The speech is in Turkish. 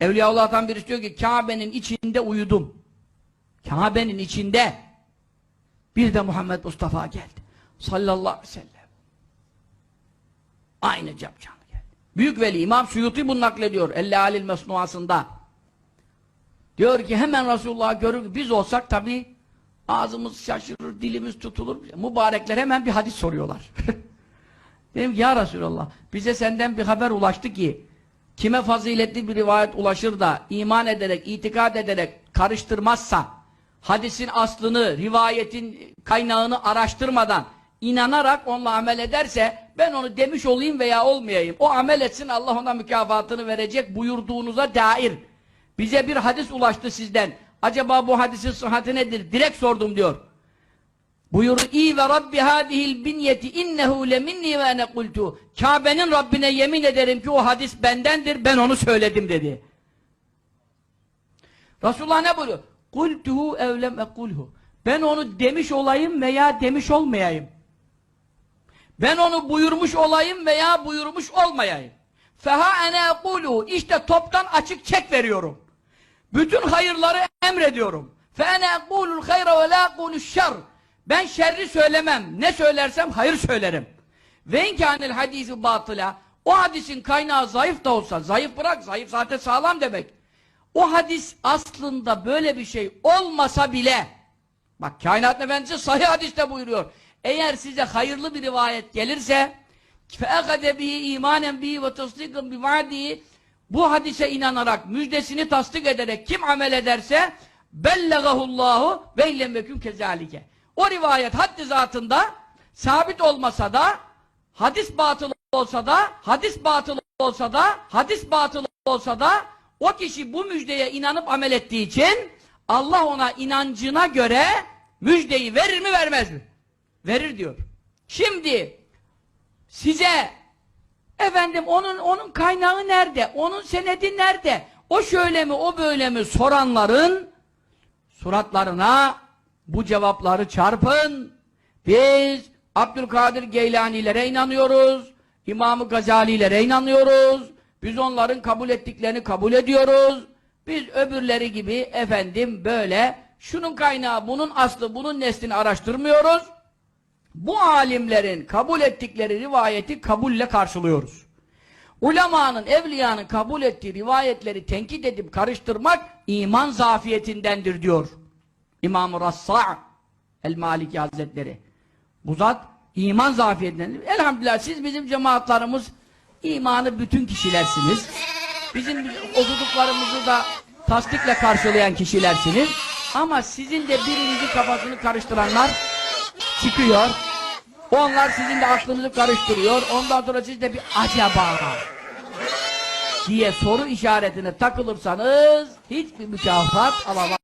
Evliyaullah'tan birisi diyor ki Kabe'nin içinde uyudum. Kabe'nin içinde bir de Muhammed Mustafa geldi. Sallallahu aleyhi ve sellem. Aynı capcanlı geldi. Büyük veli İmam Suyuti bunu naklediyor. Elle-Alil Mesnuasında. Diyor ki hemen Resulullah'ı görür. Biz olsak tabi ağzımız şaşırır, dilimiz tutulur. Mübarekler hemen bir hadis soruyorlar. Dedim ki ya Resulallah bize senden bir haber ulaştı ki kime faziletli bir rivayet ulaşır da iman ederek, itikad ederek karıştırmazsa hadisin aslını, rivayetin kaynağını araştırmadan inanarak onunla amel ederse ben onu demiş olayım veya olmayayım. O amel etsin Allah ona mükafatını verecek buyurduğunuza dair. Bize bir hadis ulaştı sizden. Acaba bu hadisin sıhhati nedir? Direkt sordum diyor. Buyurdu İyi ve Rabbi hadihil binyeti innehu leminni ve ene kultu. Kabe'nin Rabbine yemin ederim ki o hadis bendendir ben onu söyledim dedi. Resulullah ne buyuruyor? Kultuhu evlem ekulhu. Ben onu demiş olayım veya demiş olmayayım. Ben onu buyurmuş olayım veya buyurmuş olmayayım. Feha ene ekulu. İşte toptan açık çek veriyorum. Bütün hayırları emrediyorum. Fe ene ekulul hayra ve la ekuluş şer. Ben şerri söylemem. Ne söylersem hayır söylerim. Ve inkânil hadisi batıla. O hadisin kaynağı zayıf da olsa, zayıf bırak, zayıf zaten sağlam demek. O hadis aslında böyle bir şey olmasa bile, bak kainat efendisi sahih hadiste buyuruyor. Eğer size hayırlı bir rivayet gelirse, فَاَخَدَ بِهِ اِمَانًا بِهِ وَتَصْدِقًا بِوَعْدِهِ Bu hadise inanarak, müjdesini tasdik ederek kim amel ederse, بَلَّغَهُ اللّٰهُ وَاِلَّمْ وَكُمْ كَذَٰلِكَ o rivayet haddi zatında, sabit olmasa da, hadis batıl olsa da, hadis batıl olsa da, hadis batıl olsa da, o kişi bu müjdeye inanıp amel ettiği için, Allah ona inancına göre müjdeyi verir mi vermez mi? Verir diyor. Şimdi, size efendim onun onun kaynağı nerede? Onun senedi nerede? O şöyle mi, o böyle mi soranların suratlarına bu cevapları çarpın. Biz Abdülkadir Geylanilere inanıyoruz. İmam-ı Gazalilere inanıyoruz. Biz onların kabul ettiklerini kabul ediyoruz. Biz öbürleri gibi efendim böyle şunun kaynağı, bunun aslı, bunun neslini araştırmıyoruz. Bu alimlerin kabul ettikleri rivayeti kabulle karşılıyoruz. Ulemanın, evliyanın kabul ettiği rivayetleri tenkit edip karıştırmak iman zafiyetindendir diyor. İmam-ı Rassa' el-Maliki Hazretleri. Bu zat iman zafiyetindendir. Elhamdülillah siz bizim cemaatlarımız imanı bütün kişilersiniz. Bizim okuduklarımızı da tasdikle karşılayan kişilersiniz. Ama sizin de birinci kafasını karıştıranlar çıkıyor. Onlar sizin de aklınızı karıştırıyor. Ondan sonra siz de bir acaba diye soru işaretine takılırsanız hiçbir mükafat alamazsınız.